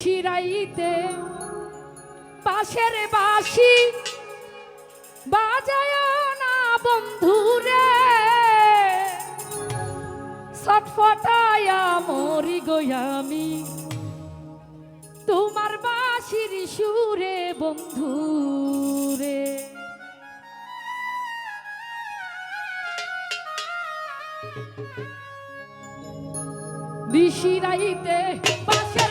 ছিরাইতে পাশের বাসি বাজায় না বন্ধুরে। সটফটায়া মরি গয়ামি তোমার বাসির সুরে বন্ধুরে। বিশিরাইতে পাশের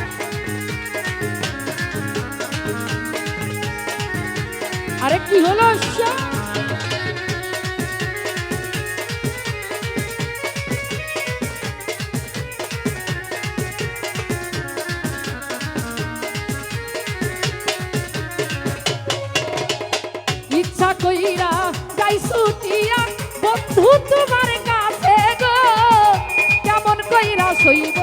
কি হলো আচ্ছা? ইচ্ছা কইরা গাই সুটিয়া বন্ধু তোমার কাছে গো। কেমন কইরা সইব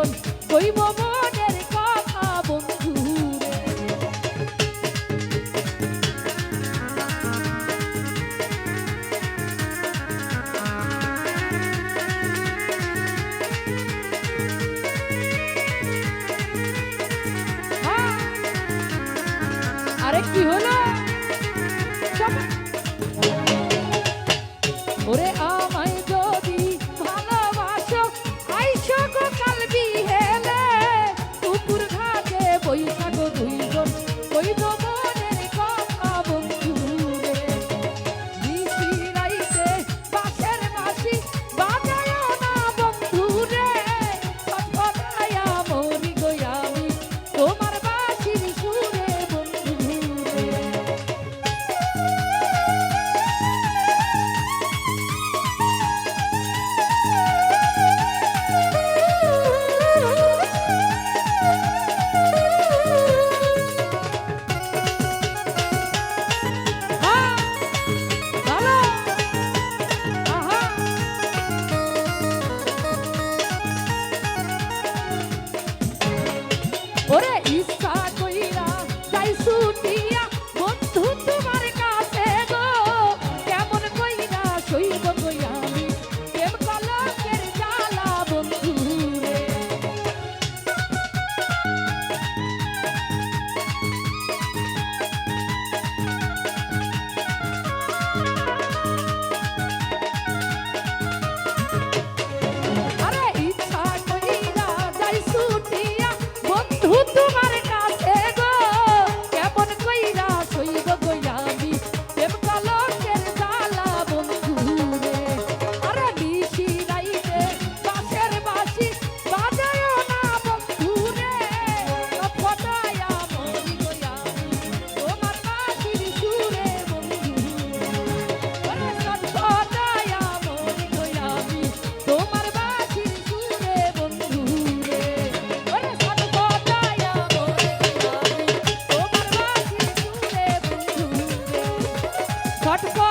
মন কইব হ্যাঁ। আরে কি হলো? ছুটি ছটফট